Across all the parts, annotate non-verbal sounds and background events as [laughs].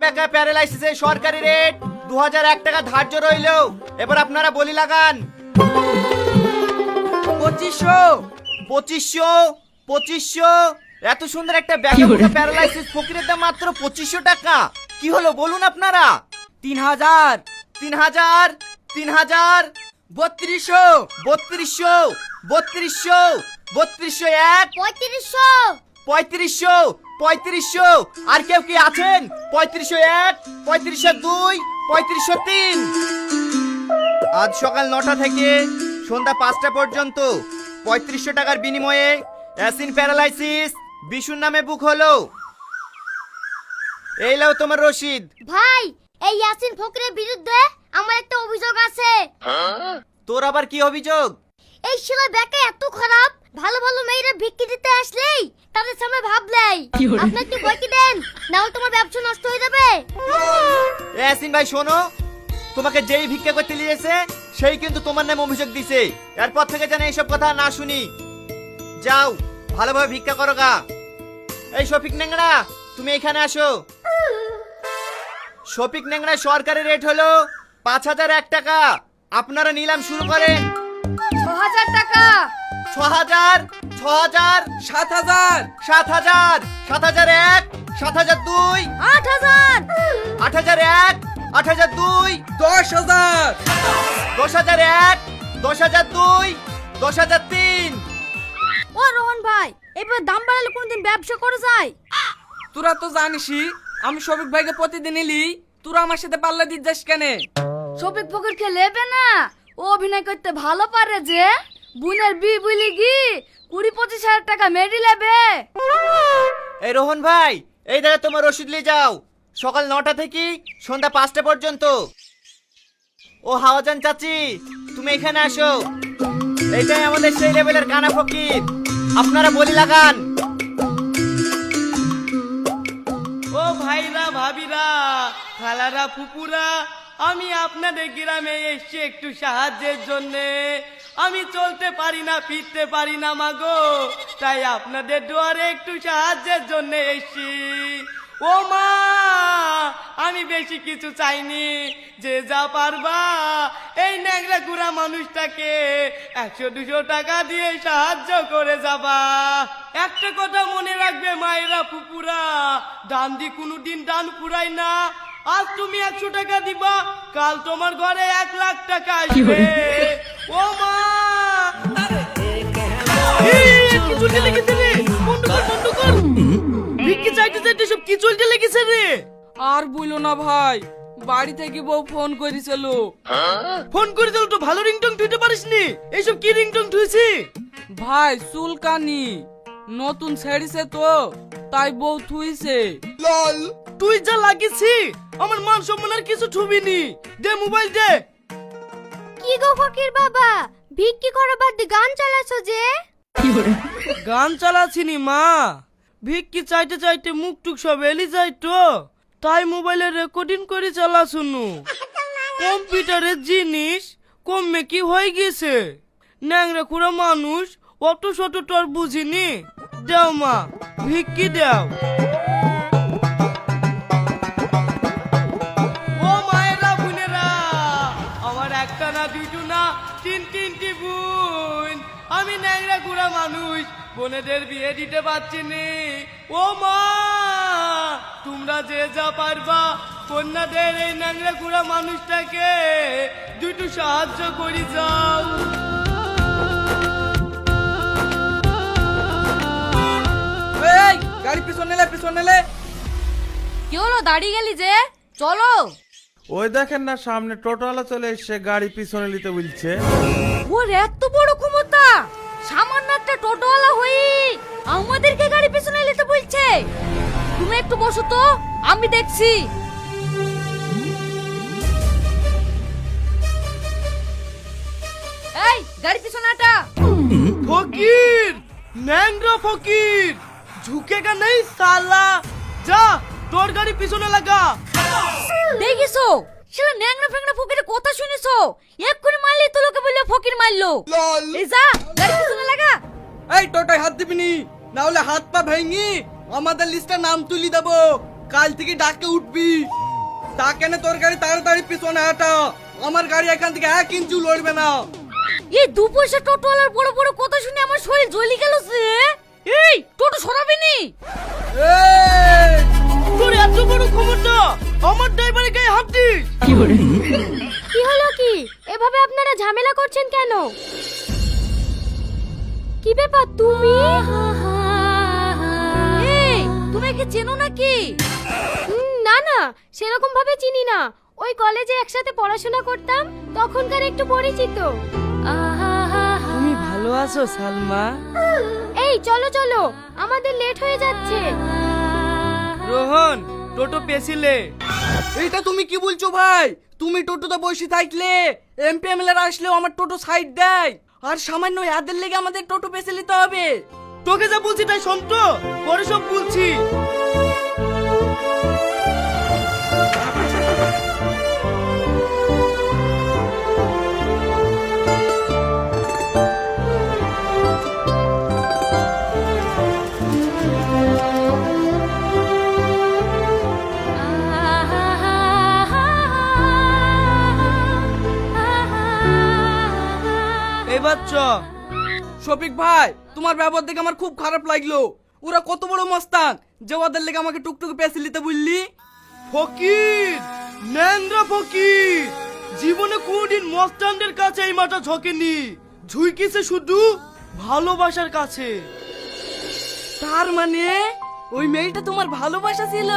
টাকা প্যারালাইসিসের সরকারি রেট দু হাজার এক টাকা ধার্য রইল। এবার আপনারা বলি লাগান। পঁচিশশো পঁচিশশো পঁচিশশো। এত সুন্দর একটা ব্যাগা প্যারালাইসিস ফকিরের দাম মাত্র পঁচিশশো টাকা। কি হলো বলুন আপনারা? তিন হাজার তিন হাজার তিন হাজার বত্রিশশো বত্রিশশো বত্রিশশো বত্রিশশো এক। পঁয়ত্রিশশো। পঁয়ত্রিশশো পঁয়ত্রিশশো। আর কেউ কি আছেন? পঁয়ত্রিশশো এক পঁয়ত্রিশশো দুই পঁয়ত্রিশশো তিন। আজ সকাল নটা থেকে সন্ধ্যা পাঁচটা পর্যন্ত পঁয়ত্রিশশো টাকার বিনিময়ে অ্যাসিন প্যারালাইসিস বিশুর নামে বুক হলো। এই লাও তোমার রসিদ। ভাই এই ইয়াসিন ফকরের বিরুদ্ধে আমার একটা অভিযোগ আছে। তোর আবার কি অভিযোগ? এই শিলা ব্যাকে এত খারাপ ভালো ভালো মেয়েরা ভিক্ষি দিতে আসলেই তাদের সামনে ভাবলেই আপনি একটু বই কি দেন না হলে তোমার ব্যবসা নষ্ট হয়ে যাবে এ ভাই শোনো। তোমাকে যেই ভিক্ষা করতে নিয়েছে সেই কিন্তু তোমার নামে অভিযোগ দিছে। এরপর থেকে যেন এইসব কথা না শুনি। যাও ভালোভাবে ভিক্ষা করো গা। এই শফিক নেংড়া তুমি এখানে আসো। শফিক নেংড়া সরকারি রেট হলো পাঁচ হাজার এক টাকা। আপনারা নিলাম শুরু করেন। ছ হাজার টাকা। ছ হাজার ছ হাজার সাত হাজার সাত হাজার সাত হাজার এক সাত হাজার দুই আট হাজার আট হাজার এক আট হাজার দুই দশ হাজার। দশ হাজার এক দশ হাজার দুই দশ হাজার তিন। ও রোহন ভাই এবার দাম বাড়ালে কোনদিন ব্যবসা করা যায়? তোরা তো জানিসই আমি শফিক ভাইকে প্রতিদিন এলি তোরা আমার সাথে পাল্লা দিতে যাস কেন? শফিক ফকিরকে লেবে না? ও অভিনয় করতে ভালো পারে যে বুনের বি বুলি গি কুড়ি পঁচিশ হাজার টাকা মেডি লেবে। এই রোহন ভাই এই দাদা তোমার রসিদ নিয়ে যাও। সকাল নটা থেকে সন্ধ্যা পাঁচটা পর্যন্ত। ও হাওয়াজান চাচি, তুমি এখানে আসো। এইটাই আমাদের সেই লেভেলের কানা ফকির। আপনারা বলি লাগান। ও ভাইরা, ভাবিরা, খালারা ফুপুরা আমি আপনাদের গ্রামে এসছি একটু সাহায্যের জন্যে। আমি চলতে পারি না, ফিরতে পারি না, মাগো। তাই আপনাদের দুয়ারে একটু সাহায্যের জন্য এসছি। ও মা আমি বেশি কিছু চাইনি। যে যা পারবা এই ন্যাংরা গুড়া মানুষটাকে একশো দুশো টাকা দিয়ে সাহায্য করে যাবা। একটা কথা মনে রাখবে মায়েরা ফুপুরা দান দি কোনোদিন দান ফুরাই না। আজ তুমি একশো টাকা দিবা কাল তোমার ঘরে এক লাখ টাকা আসবে। ও মা! কি চলতে লেগেছে রে বন্ধ কর বন্ধ কর। ভিক্ষি চাইতে চাইতে সব কি চলতে লেগেছে রে? আর বইলো না ভাই বাড়ি থেকে বউ ফোন করেছিল। ফোন করে দিল তো ভালো রিংটং টুইতে পারিসনি? এইসব কি রিংটং টুইছি ভাই চুলকানি। নতুন ছেড়েছে তো তাই বউ থুইছে। তুই যা লাগিছি আমার মান সম্মান আর কিছু ছুবিনি দে মোবাইল দে। কি গো ফকির বাবা? ভিক্ষি করো বাদ দিয়ে গান চালাছো যে? গান চালাছিনি মা। ভিক্ষি চাইতে চাইতে মুখ টুক সব এলি যাই তো। তাই মোবাইলে রেকর্ডিং করে চালা শুনু। কম্পিউটারের জিনিস কমে কি হয়ে গেছে ন্যাংরা খুঁড়া মানুষ অত শত তোর বুঝিনি। দেও মা ভিক্কি দেও। মানুষ বোনেদের বিয়ে দিতে পারছি নি। ও মা তোমরা যে যা পারবা কন্যাদের এই ন্যাংরা গুড়া মানুষটাকে দুটো সাহায্য করি যাও। গাড়ি পিছন নেলে পিছন নেলে। কি হলো দাঁড়িয়ে গেলি যে? চলো। ওই দেখেন না সামনে টোটোওয়ালা চলে এসছে গাড়ি পিছনে নিতে বলছে। ওর এত বড় ক্ষমতা! একটা টোটোওয়ালা হই। আমাদেরকে গাড়ি পেছনে নিতে বলছে। তুমি একটু বসো তো আমি দেখছি। এই গাড়ি পিছনে আটা ফকির ন্যাংরা ফকির ঝুঁকেগা নেই সালা যা তোর গাড়ি পিছনে লাগা। দেখিছো? সেটা ন্যাংরা ফ্যাংরা ফকিরের কথা শুনেছো? এক্ষুনি মারলি তো লোকে বলল ফকির মারলো। এই যা গাড়ি পিছনে লাগা। এই টোটায় হাত দিবি নি না হলে হাত পা ভেঙি আমাদের লিস্টে নাম তুলি দেবো। কাল থেকে ডাকে উঠবি। তা কেন তোর গাড়ি তাড়াতাড়ি পিছনে হাঁটা? আমার গাড়ি এখান থেকে এক ইঞ্চু লড়বে না। এই দু পয়সা টোটোওয়ালার বড় বড় কথা শুনে আমার শরীর জ্বলি গেল সে এই টোটো সরাবি নি। তোর এত বড় ক্ষমতা আমার ড্রাইভারের গায়ে হাত দিস। কি হলো কি? এভাবে আপনারা ঝামেলা করছেন কেন? কি ব্যাপার তুমি? এই তুমি একে চেনো নাকি? না না সেরকম ভাবে চিনি না। ওই কলেজে একসাথে পড়াশোনা করতাম তখনকার একটু পরিচিত। তুমি ভালো আছো সালমা? এই চলো চলো আমাদের লেট হয়ে যাচ্ছে। রোহন টোটো পেছিলে। এটা তুমি কি বলছো ভাই? তুমি টোটোতে বসে থাকলে এমপি এমএলএ আসলেও আমার টোটো সাইড দেয়। আর সামান্য এদের লেগে আমাদের টোটো বেছে নিতে হবে। তোকে যা বলছি তাই শোন তো, পরে সব বলছি। চ শফিক ভাই তোমার ব্যবহার দেখে আমার খুব খারাপ লাগল। ওরা কত বড় মস্তান। যে ওদের লেগে আমাকে টুকটুক পেছে নিতে বললি? ফকির ন্যাংরা ফকির। জীবনে কোনদিন মস্তানদের কাছে এই মাটা ঝকেনি। ঝুঁকিছে শুধু ভালোবাসার কাছে। তার মানে ওই মেয়েটা তোমার ভালোবাসা ছিল?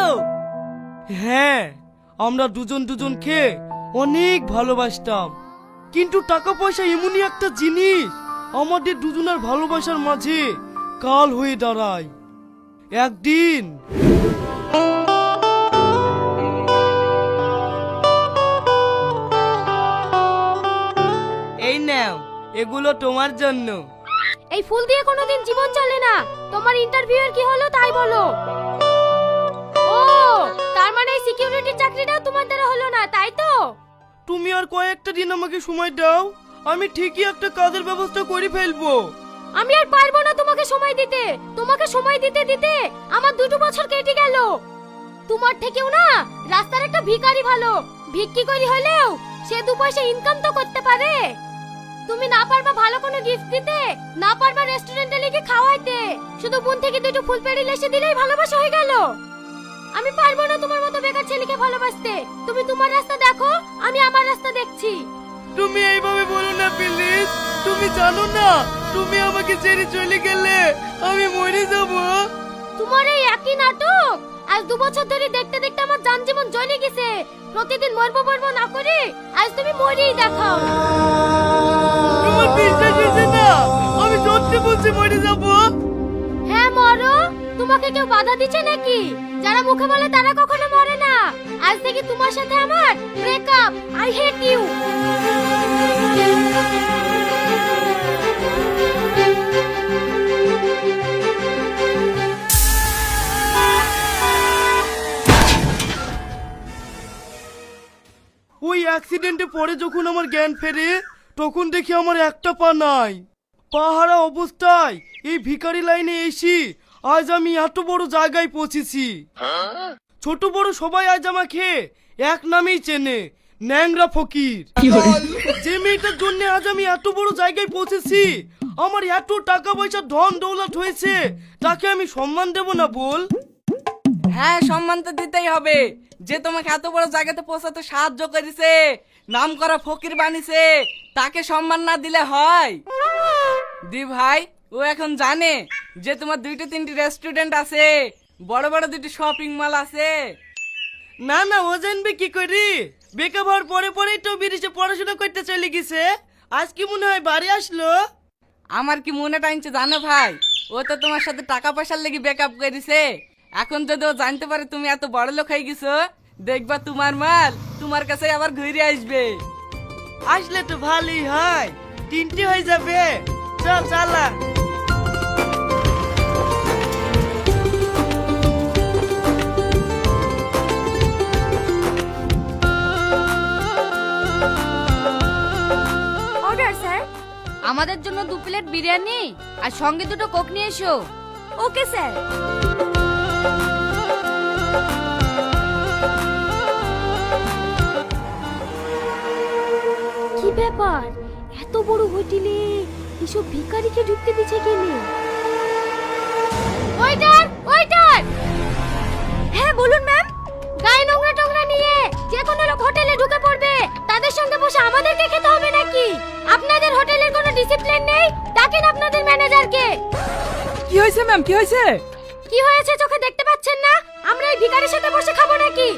হ্যাঁ আমরা দুজন দুজনকে অনেক ভালোবাসতাম। কিন্তু টাকা পয়সা এমনই একটা জিনিস আমাদের দুজনের ভালোবাসার মাঝে কাল হয়ে দাঁড়ায়। একদিন। এই নাও এগুলো তোমার জন্য। এই ফুল দিয়ে কোনোদিন জীবন চলে না। তোমার ইন্টারভিউয়ের কি হলো তাই বলো। ও তার মানে এই সিকিউরিটির চাকরিটাও তোমার দ্বারা হলো না তাই তো? তুমি আর কয়েকটা দিন আমাকে সময় দাও, আমি ঠিকই একটা কাজের ব্যবস্থা করে ফেলব। আমি আর পারব না তোমাকে সময় দিতে। তোমাকে সময় দিতে দিতে আমার দুটো বছর কেটে গেল। তোমার থেকেও না, রাস্তার একটা ভিখারি ভালো। ভিক্ষি করি হলেও সে দু পয়সা ইনকাম তো করতে পারে। তুমি না পারবা ভালো কোনো গিফট দিতে, না পারবা রেস্টুরেন্টে লিখে খাওয়াইতে। শুধু বোন থেকে দুটো ফুল পেড়ি লেসে দিলেই ভালোবাসা হয়ে গেল। আমি পারব না তোমার মতো বেকার ছেলেকে ভালোবাসতে। তুমি তোমার রাস্তা দেখো আমি আমার রাস্তা দেখছি। তুমি এইভাবে বলো না প্লিজ। তুমি জানো না তুমি আমাকে ছেড়ে চলে গেলে আমি মরে যাব। তোমার এই একই নাটক? আজ দু বছর ধরে দেখতে দেখতে আমার জান জীবন জ্বলে গেছে। প্রতিদিন মরবো মরবো না করে আজ তুমি মরেই দেখাও তোমার বিশ্বাস হচ্ছে না আমি সত্যি বলছি মরে যাব। হ্যাঁ মরো। তোমাকে কেউ বাধা দিচ্ছে নাকি? যারা মুখে বলে তারা কখনো মরে না। আজ থেকে তোমার সাথে আমার ব্রেকআপ আই হেট ইউ ওই অ্যাক্সিডেন্টে পরে যখন আমার জ্ঞান ফেরে, তখন দেখি আমার একটা পা নাই। পাহারা অবস্থায় এই ভিখারি লাইনে এসি আজ আমি এত বড় জায়গায় পৌঁছেছি। ছোট বড় সবাই আজ আমাকে এক নামেই চেনে ন্যাংরা ফকির। যে মেয়েটার জন্য আজ আমি এত বড় জায়গায় পৌঁছেছি আমার এত টাকা পয়সা ধন দৌলত হয়েছে তাকে আমি সম্মান দেব না বল? হ্যাঁ সম্মান তো দিতেই হবে। যে তোমাকে এত বড় জায়গাতে পৌঁছাতে সাহায্য করেছে নাম করা ফকির বানিয়েছে তাকে সম্মান না দিলে হয়। দি ভাই ও এখন জানে যে তোমার দুইটা তিনটি রেস্টুরেন্ট আছে। বড় বড় দুটি শপিং মল আছে। না না ও জানবে কি করি? বেকার হওয়ার পরে পরেই তো বিদেশে পড়াশোনা করতে চলে গেছে। আজ কি মনে হয় বাড়ি আসলো? আমার কি মনে টাইনছে জানো ভাই? ও তো তোমার সাথে টাকা পয়সার লেগে ব্যাকআপ করেছে। এখন যদি ও জানতে পারে তুমি এত বড় লোক হয়ে গেছো দেখবা তোমার মাল তোমার কাছে আবার ঘুরে আসবে। আসলে তো ভালোই হয়। তিনটি হয়ে যাবে। চল চালা। আমাদের জন্য দু প্লেট বিরিয়ানি আর সঙ্গে দুটো কোক নিয়ে এসো। Okay sir. কি ব্যাপার? এত বড় হোটেলে এসব ভিখারিকে ঢুকতে দিছে কেনে ওয়েটার ওয়েটার! হ্যাঁ বলুন ম্যাম। গায়ে নোংরা টোংরা নিয়ে যে কোনো লোক হোটেলে ঢুকে পড়বে। তাদের সঙ্গে বসে আমাদেরকে খেতে হবে ডিসিপ্লিন নেই? ডাকেন আপনাদের ম্যানেজারকে কি হয়েছে ম্যাম কি হয়েছে? কি হয়েছে চোখে দেখতে পাচ্ছেন না? আমরা এই ভিখারির সাথে বসে খাব নাকি?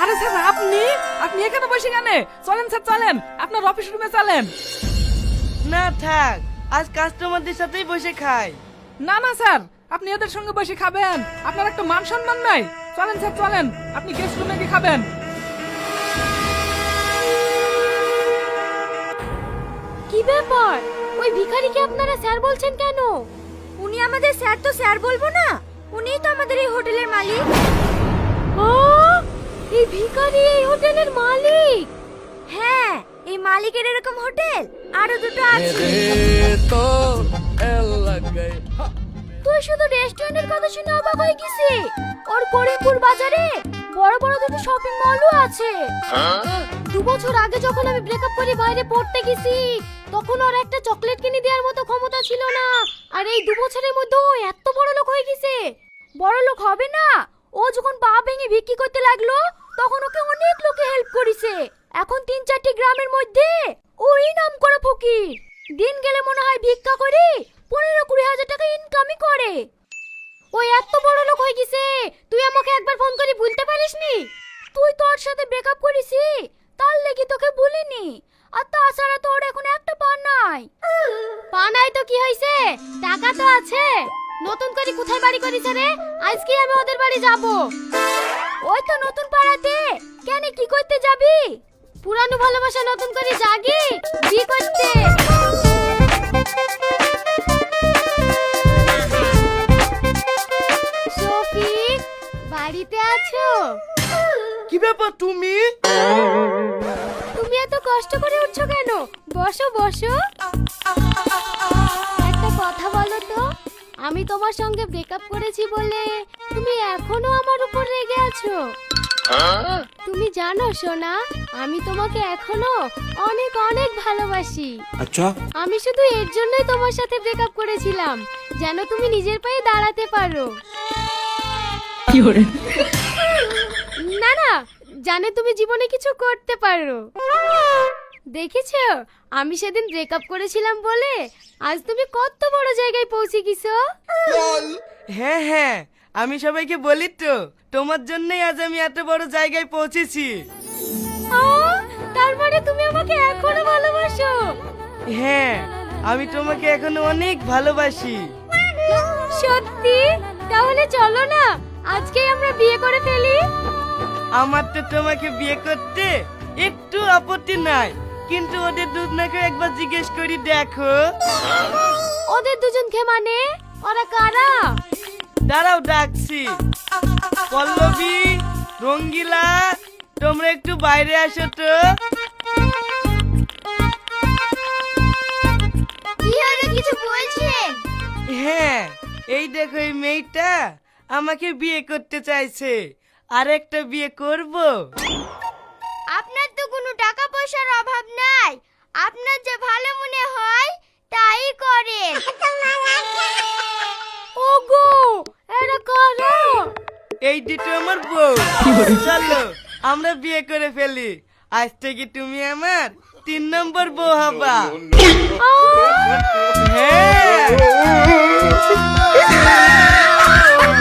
আরে স্যার আপনি? আপনি এখানে বসে কেন? চলেন স্যার চলেন। আপনার অফিস রুমে চলেন। না থাক। আজ কাস্টমারদের সাথেই বসে খাই। না না স্যার। আপনি এদের সঙ্গে বসে খাবেন। আপনার একটা মান সম্মান নাই। চলেন স্যার চলেন। আপনি গেস্ট রুমে গিয়ে খাবেন। কি ব্যাপার? ওই ভিখারিকে আপনারা স্যার বলছেন কেন? উনি আমাদের স্যার তো স্যার বলব না। উনিই তো আমাদের এই হোটেলের মালিক। ও এই ভিখারি এই হোটেলের মালিক? হ্যাঁ এই মালিকের এরকম হোটেল আরও দুটো আছে। তুই শুধু রেস্টুরেন্টের কথা শুনে অবাক হয়ে গেছি ওর করিমপুর বাজারে বড় বড় দুটো শপিং মলও আছে। দু বছর আগে যখন আমি ব্রেকআপ করে বাইরে পড়তে গেছি তখন ওর একটা চকলেট কিনে দেওয়ার মতো ক্ষমতা ছিল না। আর এই দু বছরের মধ্যে ও এত বড় লোক হয়ে গেছে। বড় লোক হবে না। ও যখন পা ভেঙে বিক্রি করতে লাগল, তখন ওকে অনেক লোকে হেল্প করেছে। এখন তিন চারটি গ্রামের মধ্যে ওই নাম করে ফকির। দিন গেলে মনে হয় ভিক্ষা করে পনেরো কুড়ি হাজার টাকা ইনকামই করে। ওই এত বড় লোক হয়ে গেছে। তুই আমাকে একবার ফোন করে বলতে পারিসনি? তুই তোর সাথে ব্রেকআপ করিসি তার লেগে তোকে বলিনি। আর তাছাড়া তোর এখন একটা পা নাই। পা নাই তো কি হয়েছে? টাকা তো আছে। নতুন করে কোথায় বাড়ি করিছে রে? আজকে আমি ওদের বাড়ি যাব। ওই তো নতুন পাড়াতে। কেন কি করতে যাবি? পুরানো ভালোবাসা নতুন করে জাগি? কি করতে? শফিক, বাড়িতে আছো? কি ব্যাপার তুমি তুমি? এত কষ্ট করে উঠছো কেন? বসো বসো। একটা কথা বলো তো আমি তোমার সঙ্গে ব্রেকআপ করেছি বলে তুমি এখনও আমার উপর রেগে আছো? তুমি জানো সোনা আমি তোমাকে এখনও অনেক অনেক ভালোবাসি। আচ্ছা। আমি শুধু এর জন্যই তোমার সাথে ব্রেকআপ করেছিলাম যেন তুমি নিজের পায়ে দাঁড়াতে পারো। না না জানে তুমি জীবনে কিছু করতে পারো। দেখেছ? আমি সেদিন ব্রেকআপ করেছিলাম বলে আজ তুমি কত বড় জায়গায় পৌঁছে গেছো? হ্যাঁ হ্যাঁ আমি সবাইকে বলি তো তোমার জন্যই আজ আমি এত বড় জায়গায় পৌঁছেছি। আহ, তার মানে তুমি আমাকে এখনও ভালোবাসো? হ্যাঁ আমি তোমাকে এখনও অনেক ভালোবাসি। সত্যি? তাহলে চলো না আজকেই আমরা বিয়ে করে ফেলি। আমার তো তোমাকে বিয়ে করতে একটু আপত্তি নাই। কিন্তু ওদের দুধ দুজনকে একবার জিজ্ঞেস করি দেখো। ওদের দুজনকে মানে? ওরা কারা? দাঁড়াও ডাকছি। পল্লবী রঙ্গিলা তোমরা একটু বাইরে আসো তো। কিছু হ্যাঁ এই দেখো এই মেয়েটা আমাকে বিয়ে করতে চাইছে। আর একটা বিয়ে করব। আপনার তো কোনো টাকা পয়সার অভাব নাই। আপনার যে ভালো মনে হয় তাই করেন। [laughs] ওগো এটা করো? এই দুটো আমার বউ। চলো আমরা বিয়ে করে ফেলি। আজ থেকে তুমি আমার তিন নম্বর বউ হবা। [laughs] হ্যাঁ। [laughs]